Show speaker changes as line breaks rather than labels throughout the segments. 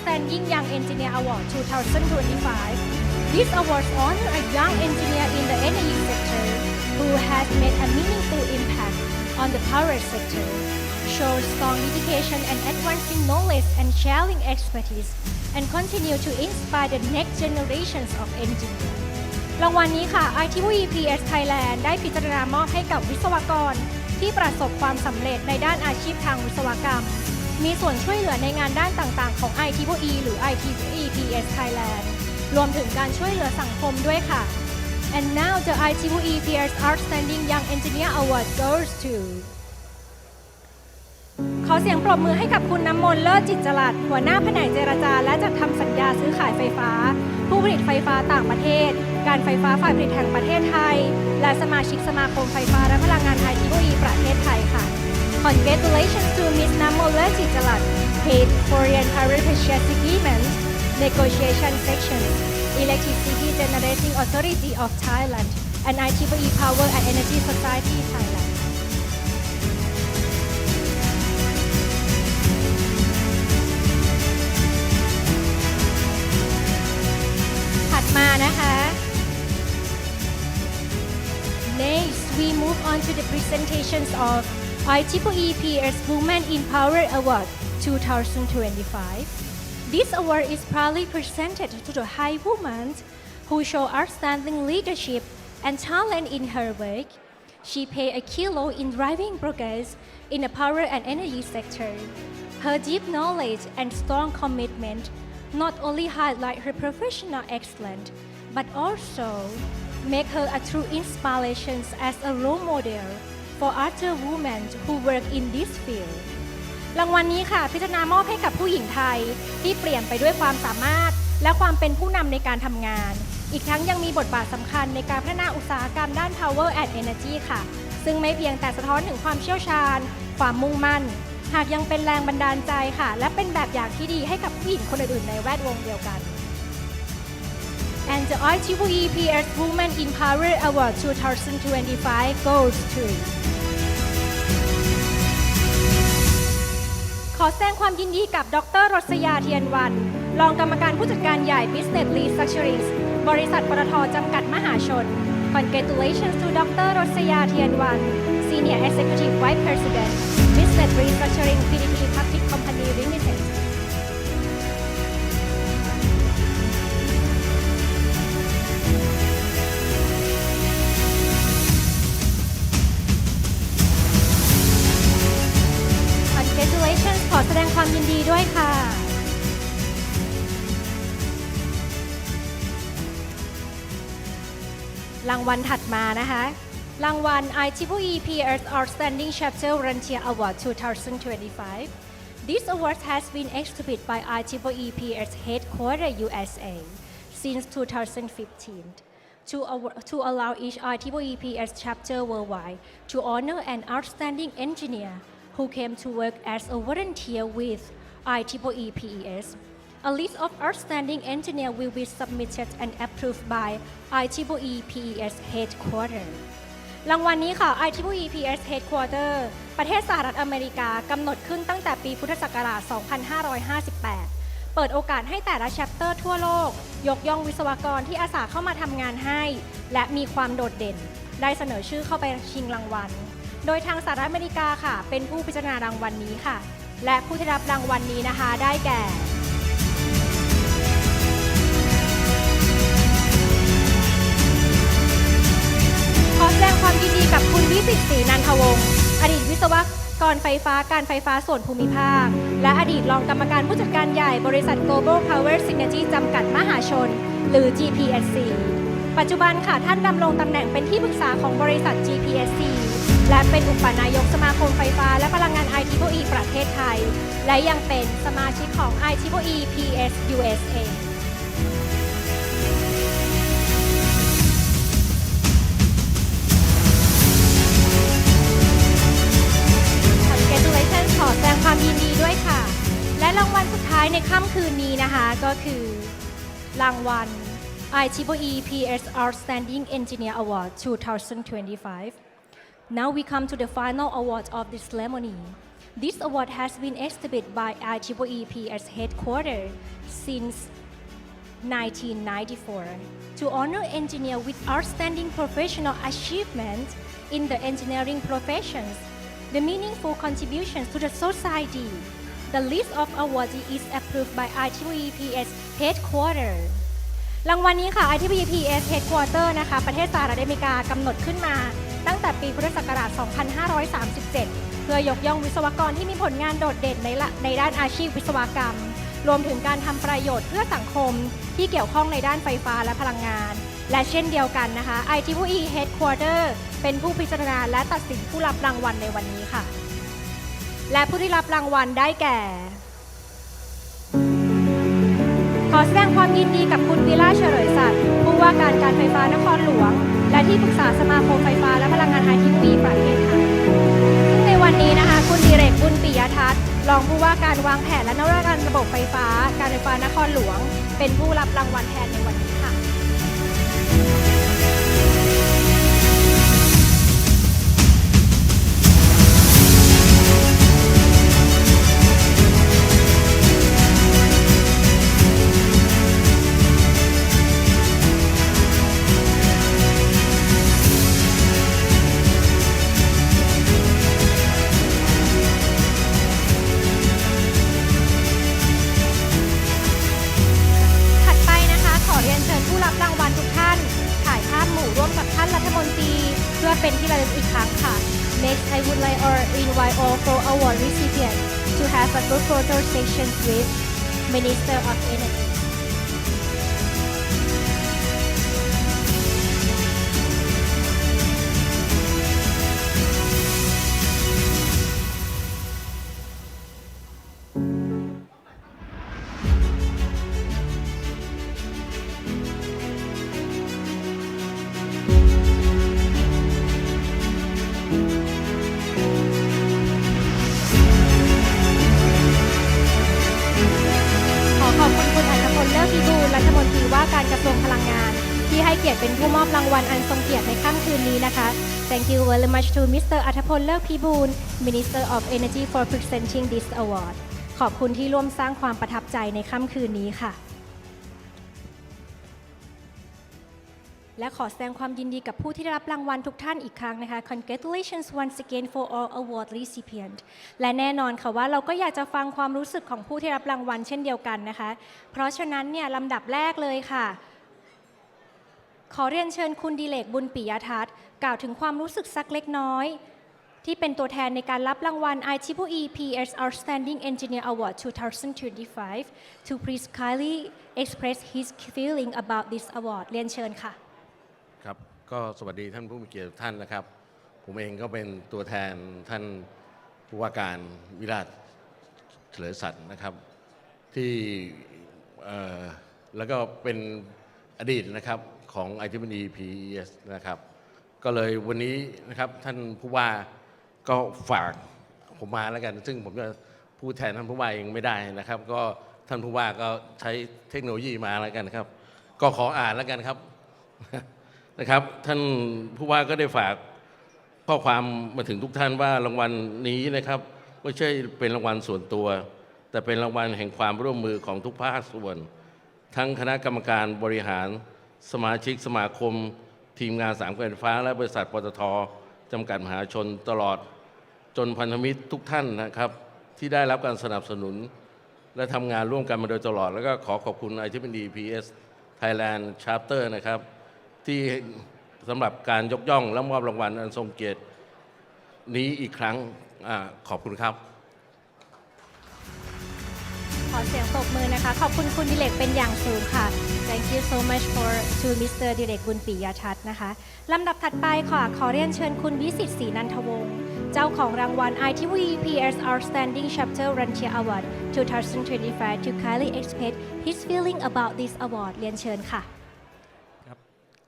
Outstanding Young Engineer Award 2025. This award honors a young engineer in the energy sector who has made a meaningful impact on the power sector, shows strong dedication and advancing knowledge and sharing expertise, and continue to inspire the next generations of engineers. รางวัลนี้ค่ะ ITWE PS Thailand ได้พิจารณามอบให้กับวิศวกร ที่ประสบความสำเร็จในด้านอาชีพทางวิศวกรรม มีส่วนช่วยเหลือในงานด้านต่างๆ ของ ITWE หรือ ITWE PS Thailand รวมถึงการช่วยเหลือสังคมด้วยค่ะ and now the ITWE PS Outstanding Young Engineer Award goes to ขอเสียงปรบมือให้กับคุณน้ำมนต์เลิศจิตจรัสหัวหน้าแผนกเจรจา และจัดทำสัญญาซื้อขายไฟฟ้า ผู้ผลิตไฟฟ้าต่างประเทศ การไฟฟ้าฝ่ายผลิตแห่งประเทศไทย และสมาชิกสมาคมไฟฟ้าและพลังงานไทยทีวีประเทศไทยค่ะ Congratulations to Ms. Namolati Jalat, Head Korean Power Purchase Agreement Negotiation Section, Electricity Generating Authority of Thailand, and IEEE Power and Energy Society Thailand. Next, we move on to the presentations of IEEE Women in Power Award 2025. This award is proudly presented to the high women who show outstanding leadership and talent in her work. She played a key role in driving progress in the power and energy sector. Her deep knowledge and strong commitment not only highlight her professional excellence, but also make her a true inspiration as a role model for other women who work in this field. รางวัลนี้ค่ะพิจารณามอบให้กับผู้หญิงไทยที่เปลี่ยนไปด้วยความสามารถ และความเป็นผู้นำในการทำงาน อีกทั้งยังมีบทบาทสำคัญในการพัฒนาอุตสาหกรรมด้าน Power and Energy ค่ะ ซึ่งไม่เพียงแต่สะท้อนถึงความเชี่ยวชาญ ความมุ่งมั่น หากยังเป็นแรงบันดาลใจค่ะ และเป็นแบบอย่างที่ดีให้กับผู้หญิงคนอื่นๆในแวดวงเดียวกัน And the ITWE PS Women in Power Award 2025 goes to ขอแสดงความยินดีกับ ดรรศยาเทียนวัน รองกรรมการผู้จัดการใหญ่ Business Restructuring บริษัทปตทจำกัดมหาชน Congratulations to ดรรศยาเทียนวัน Senior Executive Vice President Business Restructuring PTT Public แสดงความยินดีด้วยค่ะ รางวัลถัดมานะคะ รางวัล IEEE PS Outstanding Chapter Volunteer Award 2025 This award has been exhibited by IEEE PS Headquarters USA since 2015 to, to allow each IEEE PS chapter worldwide to honor an outstanding engineer who came to work as a volunteer with IEEE PES. A list of outstanding engineers will be submitted and approved by IEEE PES headquarters. รางวัลนี้ค่ะ IEEE PS Headquarter ประเทศสหรัฐอเมริกากำหนดขึ้นตั้งแต่ปีพุทธศักราช 2558 เปิดโอกาสให้แต่ละแชปเตอร์ทั่วโลก ยกย่องวิศวกรที่อาสาเข้ามาทำงานให้ และมีความโดดเด่น ได้เสนอชื่อเข้าไปชิงรางวัล โดยทางสหรัฐอเมริกาค่ะ เป็นผู้พิจารณารางวัลนี้ค่ะ และผู้ที่รับรางวัลนี้นะคะ ได้แก่ขอแสดงความยินดีกับคุณวิสิตศรีนันทวงศ์อดีตวิศวกรไฟฟ้าการไฟฟ้าส่วนภูมิภาค และอดีตรองกรรมการผู้จัดการใหญ่บริษัท Global Power Synergy จำกัดมหาชน หรือ GPSC ปัจจุบันค่ะท่านดำรงตำแหน่งเป็นที่ปรึกษาของบริษัท GPSC และเป็นอุปนายกสมาคมไฟฟ้า และพลังงาน IEEE ประเทศไทย และยังเป็นสมาชิกของ IEEE PS USA ขอแสดงความยินดีด้วยค่ะ และรางวัลสุดท้ายในค่ำคืนนี้นะคะ ก็คือ รางวัล IEEE PS Outstanding Engineer Award 2025 Now we come to the final award of this ceremony. This award has been exhibited by IEEE as headquarters since 1994 to honor engineer with outstanding professional achievement in the engineering professions, the meaningful contributions to the society. The list of awards is approved by IEEPS headquarters. รางวัลนี้ค่ะ ITPS Headquarter นะคะ ประเทศสหรัฐอเมริกากำหนดขึ้นมา ตั้งแต่ปีพุทธศักราช 2537 เพื่อยกย่องวิศวกรที่มีผลงานโดดเด่นในในด้านอาชีพวิศวกรรม รวมถึงการทำประโยชน์เพื่อสังคมที่เกี่ยวข้องในด้านไฟฟ้าและพลังงาน และเช่นเดียวกันนะคะ ITPE Headquarter เป็นผู้พิจารณาและตัดสินผู้รับรางวัลในวันนี้ค่ะ และผู้ที่รับรางวัลได้แก่ ขอแสดงความยินดีกับคุณวิลาเฉลยสัตว์ผู้ว่าการการไฟฟ้านครหลวง และที่ปรึกษาสมาคมไฟฟ้าและพลังงานไอทีวีประเทศไทยซึ่งในวันนี้นะคะ คุณดิเรกบุญปิยทัศน์รองผู้ว่าการวางแผนและนวัตกรรมระบบไฟฟ้า การไฟฟ้านครหลวง เป็นผู้รับรางวัลแทนในวันนี้ค่ะ อเป็นที่ระลึกอีกครั้งค่ะ Next I would like or invite all four award recipients to have a group photo session with Minister of Energy อบรางวัลอันทรงเกียรติในค่ำคืนนี้นะคะ Thank you very much to Mr. อัธพล เลิกพิบูล Minister of Energy for presenting this award ขอบคุณที่ร่วมสร้างความประทับใจในค่ำคืนนี้ค่ะ และขอแสดงความยินดีกับผู้ที่ได้รับรางวัลทุกท่านอีกครั้งนะคะ Congratulations once again for all award recipient และแน่นอนค่ะว่าเราก็อยากจะฟังความรู้สึกของผู้ที่รับรางวัลเช่นเดียวกันนะคะ เพราะฉะนั้นเนี่ยลำดับแรกเลยค่ะ ขอเรียนเชิญคุณดิเลกบุญปิยทัศน์กล่าวถึงความรู้สึกสักเล็กน้อย ที่เป็นตัวแทนในการรับรางวัล IEEE PS Outstanding Engineer Award 2025 to please kindly express his feeling about this award เรียนเชิญค่ะ
ครับ ก็สวัสดีท่านผู้มีเกียรติท่านนะครับ ผมเองก็เป็นตัวแทนท่านผู้ว่าการวิราชเฉลยสัตว์นะครับ ที่แล้วก็เป็นอดีตนะครับ ของ i t b e PES นะครับ ก็เลยวันนี้นะครับท่านผู้ว่าก็ฝากผมมาแล้วกัน ซึ่งผมจะพูดแทนท่านผู้ว่าเองไม่ได้นะครับ ก็ท่านผู้ว่าก็ใช้เทคโนโลยีมาแล้วกันครับ ก็ขออ่านแล้วกันครับนะครับ ท่านผู้ว่าก็ได้ฝากข้อความมาถึงทุกท่านว่ารางวัลนี้นะครับไม่ใช่เป็นรางวัลส่วนตัว แต่เป็นรางวัลแห่งความร่วมมือของทุกภาคส่วน ทั้งคณะกรรมการบริหาร สมาชิกสมาคม ทีมงานสามการไฟฟ้า และบริษัทปตทจำกัดมหาชนตลอดจนพันธมิตรทุกท่านนะครับ ที่ได้รับการสนับสนุน และทำงานร่วมกันมาโดยตลอด แล้วก็ขอขอบคุณไอทีพีพีเอสไทยแลนด์ชาร์เตอร์นะครับ ที่สำหรับการยกย่องและมอบรางวัลอันทรงเกียรตินี้อีกครั้งอขอบคุณครับ
ขอเสียงปรบมือนะคะ ขอบคุณคุณดิเลกเป็นอย่างสูงค่ะ Thank you so much for to Mr. ดิเลกบุญปิยทัศน์นะคะลำดับถัดไปค่ะ ขอเรียนเชิญคุณวิสิตศรีนันทวงศ์เจ้าของรางวัล ITVPS Outstanding Chapter Volunteer Award 2025 to kindly express his feeling about this award เรียนเชิญค่ะ
ครับ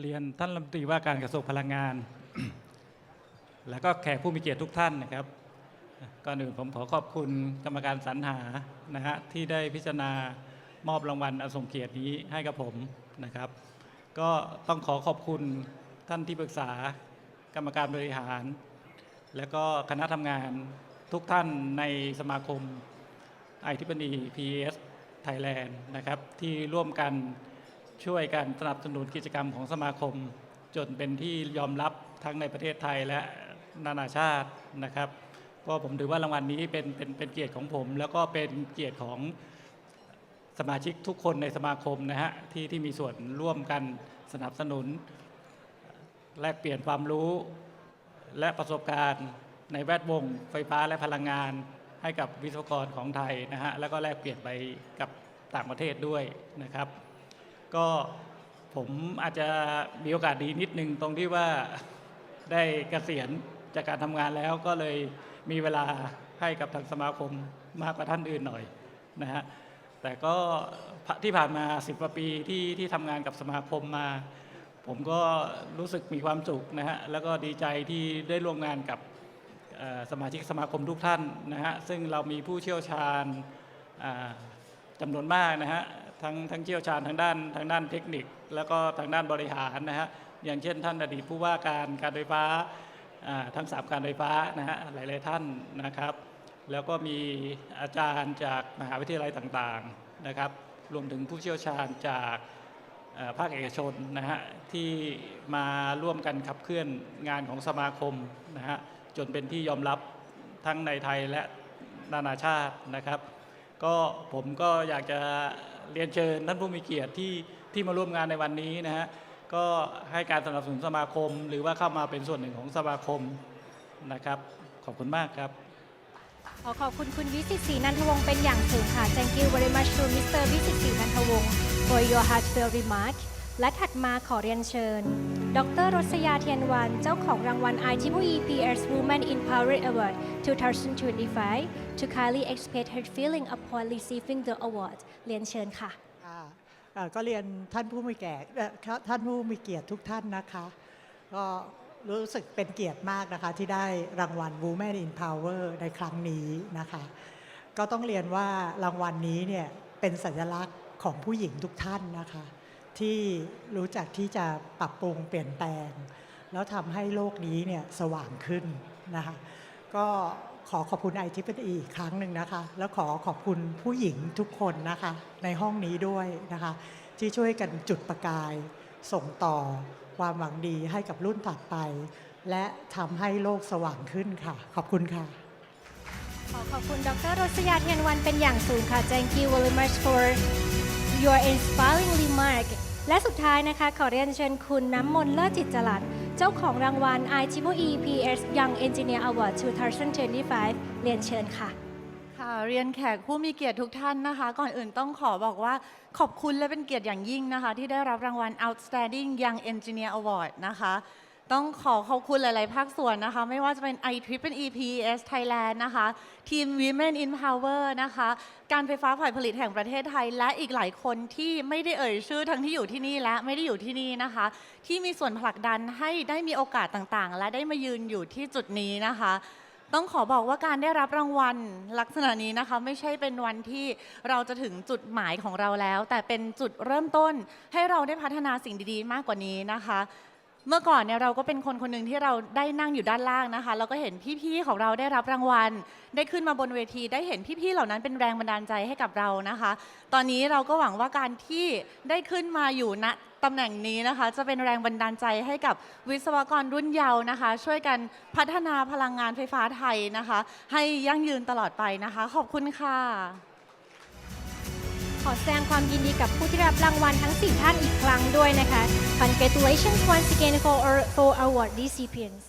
เรียนท่านรัฐมนตรีว่าการกระทรวงพลังงาน และก็แขกผู้มีเกียรติทุกท่านนะครับ ก่อนอื่นผมขอขอบคุณกรรมการสรรหานะฮะที่ได้พิจารณามอบรางวัลอันทรงเกียรตินี้ให้กับผมนะครับ ก็ต้องขอขอบคุณท่านที่ปรึกษากรรมการบริหาร และก็คณะทำงานทุกท่านในสมาคมไอทิปนี PES Thailand นะครับที่ร่วมกันช่วยกันสนับสนุนกิจกรรมของสมาคม จนเป็นที่ยอมรับทั้งในประเทศไทยและนานาชาตินะครับ ก็ผมถือว่ารางวัลนี้เป็นเป็นเป็นเกียรติของผม แล้วก็เป็นเกียรติของสมาชิกทุกคนในสมาคมนะฮะที่ที่มีส่วนร่วมกันสนับสนุน แลกเปลี่ยนความรู้และประสบการณ์ในแวดวง ไฟฟ้าและพลังงาน ให้กับวิศวกรของไทยนะฮะแล้วก็แลกเปลี่ยนไปกับต่างประเทศด้วยนะครับ ก็ผมอาจจะมีโอกาสดีนิดนึงตรงที่ว่าได้เกษียณจากการทำงานแล้วก็เลย มีเวลาให้กับทางสมาคมมากกว่าท่านอื่นหน่อยนะฮะแต่ก็ที่ผ่านมาสิบกว่าปีที่ที่ทำงานกับสมาคมมา ผมก็รู้สึกมีความสุขนะฮะแล้วก็ดีใจที่ได้ร่วมงานกับสมาชิกสมาคมทุกท่านนะฮะซึ่งเรามีผู้เชี่ยวชาญจำนวนมากนะฮะทั้งทั้งเชี่ยวชาญทางด้านทางด้านเทคนิค แล้วก็ทางด้านบริหารนะฮะอย่างเช่นท่านอดีตผู้ว่าการการไฟฟ้า ทั้งสามการไฟฟ้านะฮะหลายๆท่านนะครับ แล้วก็มีอาจารย์จากมหาวิทยาลัยต่างๆนะครับรวมถึงผู้เชี่ยวชาญจากภาคเอกชนนะฮะที่มาร่วมกันขับเคลื่อนงานของสมาคมนะฮะจนเป็นที่ยอมรับทั้งในไทยและนานาชาตินะครับ ก็ผมก็อยากจะเรียนเชิญท่านผู้มีเกียรติที่ที่มาร่วมงานในวันนี้นะฮะ ก็ให้การสนับสนุนสมาคม หรือว่าเข้ามาเป็นส่วนหนึ่งของสมาคมนะครับ ขอบคุณมากครับ
ขอขอบคุณคุณวิสิตศรีนันทวงศ์เป็นอย่างสูงค่ะ Thank you very much to Mr. วิสิตศรีนันทวงศ์ for your heartfelt remark และถัดมาขอเรียนเชิญ ดรรสยาเทียนวัน เจ้าของรางวัล IEEE PS Women in Power Award 2025 to kindly express her feeling upon receiving the award เรียนเชิญค่ะ
ค่ะเอ่อ ก็เรียนท่านผู้มีแก่เอ่อครับท่านผู้มีเกียรติทุกท่านนะคะ ก็รู้สึกเป็นเกียรติมากนะคะ ที่ได้รางวัล Women in Power ในครั้งนี้นะคะ ก็ต้องเรียนว่ารางวัลนี้เนี่ยเป็นสัญลักษณ์ของผู้หญิงทุกท่านนะคะ ที่รู้จักที่จะปรับปรุงเปลี่ยนแปลง แล้วทำให้โลกนี้เนี่ยสว่างขึ้นนะคะ ก็ ขอขอบคุณไอทิปอีกครั้งหนึ่งนะคะ แล้วขอขอบคุณผู้หญิงทุกคนนะคะ ในห้องนี้ด้วยนะคะ ที่ช่วยกันจุดประกาย ส่งต่อความหวังดีให้กับรุ่นถัดไป และทำให้โลกสว่างขึ้นค่ะ ขอบคุณค่ะ
ขอขอบคุณดรรสยาเทียนวันเป็นอย่างสูงค่ะ Thank you very much for your inspiring remark และสุดท้ายนะคะ ขอเรียนเชิญคุณน้ำมนต์เลิศจิตจรัส เจ้าของรางวัล IEEE PS Young Engineer Award 2025 เรียนเชิญค่ะ
ค่ะเรียนแขกผู้มีเกียรติทุกท่านนะคะ ก่อนอื่นต้องขอบอกว่าขอบคุณและเป็นเกียรติอย่างยิ่งนะคะ ที่ได้รับรางวัล Outstanding Young Engineer Award นะคะ ต้องขอขอบคุณหลาย ๆ ภาคส่วนนะคะ ไม่ว่าจะเป็น i t r i p l e EPS Thailand นะคะ ทีม Women in Power นะคะ การไฟฟ้าฝ่ายผลิตแห่งประเทศไทย และอีกหลายคนที่ไม่ได้เอ่ยชื่อทั้งที่อยู่ที่นี่และไม่ได้อยู่ที่นี่นะคะ ที่มีส่วนผลักดันให้ได้มีโอกาสต่าง ๆ และได้มายืนอยู่ที่จุดนี้นะคะ ต้องขอบอกว่าการได้รับรางวัลลักษณะนี้นะคะ ไม่ใช่เป็นวันที่เราจะถึงจุดหมายของเราแล้ว แต่เป็นจุดเริ่มต้นให้เราได้พัฒนาสิ่งดี ๆ มากกว่านี้นะคะ เมื่อก่อนเนี่ยเราก็เป็นคนคนหนึ่งที่เราได้นั่งอยู่ด้านล่างนะคะ แล้วก็เห็นพี่ๆของเราได้รับรางวัล ได้ขึ้นมาบนเวที ได้เห็นพี่ๆเหล่านั้นเป็นแรงบันดาลใจให้กับเรานะคะ ตอนนี้เราก็หวังว่าการที่ได้ขึ้นมาอยู่ณตำแหน่งนี้นะคะ จะเป็นแรงบันดาลใจให้กับวิศวกรรุ่นเยาว์นะคะ ช่วยกันพัฒนาพลังงานไฟฟ้าไทยนะคะ ให้ยั่งยืนตลอดไปนะคะ ขอบคุณค่ะ
อแสดงความยินดีกับผู้ที่รับรางวัลทั้ง 4 ท่านอีกครั้งด้วยนะคะ Congratulations once again for for award recipients